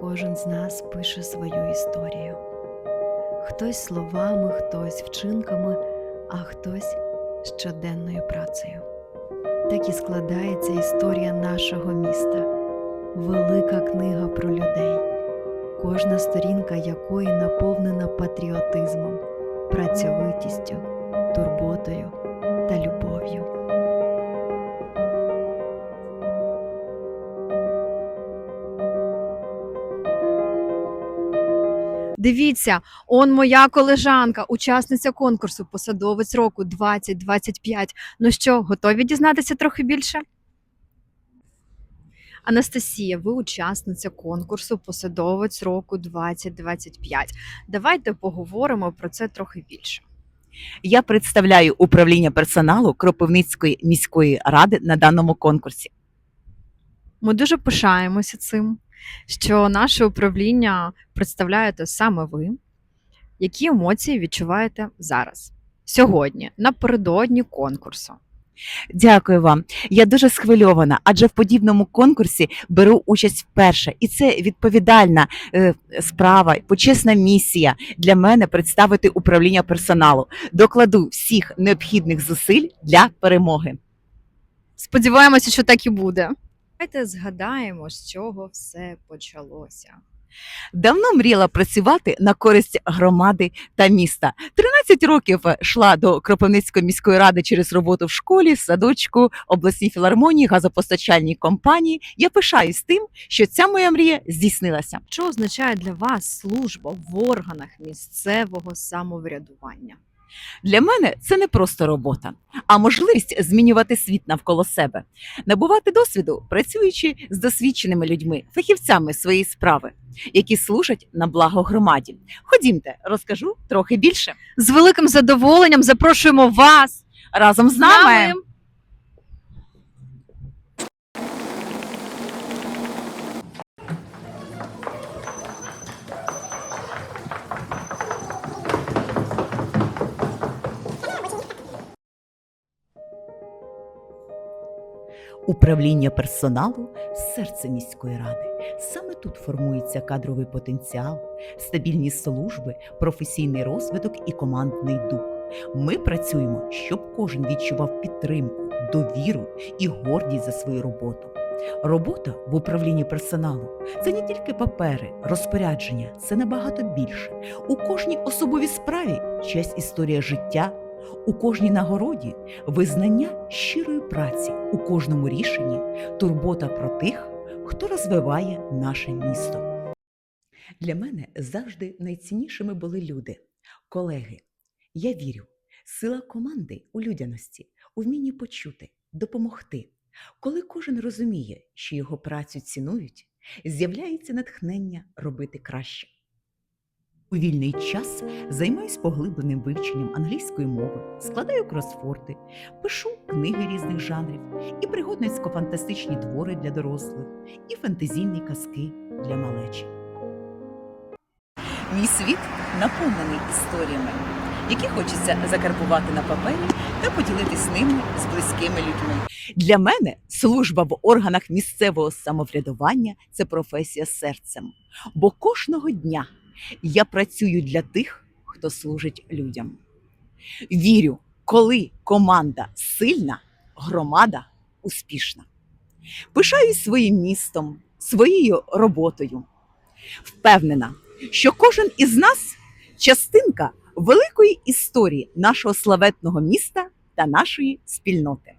Кожен з нас пише свою історію. Хтось словами, хтось вчинками, а хтось щоденною працею. Так і складається історія нашого міста, велика книга про людей, кожна сторінка якої наповнена патріотизмом, працьовитістю, турботою та любов'ю. Дивіться, он моя колежанка, учасниця конкурсу, посадовець року 2025. Ну що, готові дізнатися трохи більше? Анастасія, ви учасниця конкурсу Посадовець року 2025. Давайте поговоримо про це трохи більше. Я представляю управління персоналу Кропивницької міської ради на даному конкурсі. Ми дуже пишаємося цим, що наше управління представляєте саме ви. Які емоції відчуваєте зараз, сьогодні, напередодні конкурсу? Дякую вам. Я дуже схвильована, адже в подібному конкурсі беру участь вперше, і це відповідальна е, справа, почесна місія для мене представити управління персоналу. Докладу всіх необхідних зусиль для перемоги. Сподіваємося, що так і буде. Давайте згадаємо, з чого все почалося. Давно мріяла працювати на користь громади та міста. 13 років йшла до Кропивницької міської ради через роботу в школі, садочку, обласній філармонії, газопостачальній компанії. Я пишаюсь тим, що ця моя мрія здійснилася. Що означає для вас служба в органах місцевого самоврядування? Для мене це не просто робота, а можливість змінювати світ навколо себе, набувати досвіду, працюючи з досвідченими людьми, фахівцями своєї справи, які служать на благо громаді. Ходімте, розкажу трохи більше З великим задоволенням запрошуємо вас разом з нами. Управління персоналу серце міської ради. Саме тут формується кадровий потенціал, стабільні служби, професійний розвиток і командний дух. Ми працюємо, щоб кожен відчував підтримку, довіру і гордість за свою роботу. Робота в управлінні персоналу це не тільки папери, розпорядження, це набагато більше. У кожній особовій справі честь історія життя, у кожній нагороді визнання щирої праці, у кожному рішенні турбота про тих, хто розвиває наше місто. Для мене завжди найціннішими були люди, колеги. Я вірю, сила команди у людяності, у вмінні почути, допомогти. Коли кожен розуміє, що його працю цінують, з'являється натхнення робити краще. У вільний час займаюсь поглибленим вивченням англійської мови, складаю кросфорди, пишу книги різних жанрів, і пригодницько-фантастичні твори для дорослих, і фентезійні казки для малечі. Мій світ наповнений історіями, які хочеться закарбувати на папері та поділитись ними з близькими людьми. Для мене служба в органах місцевого самоврядування це професія серцем, бо кожного дня я працюю для тих, хто служить людям. Вірю, коли команда сильна, громада успішна. Пишаюсь своїм містом, своєю роботою. Впевнена, що кожен із нас частинка великої історії нашого славетного міста та нашої спільноти.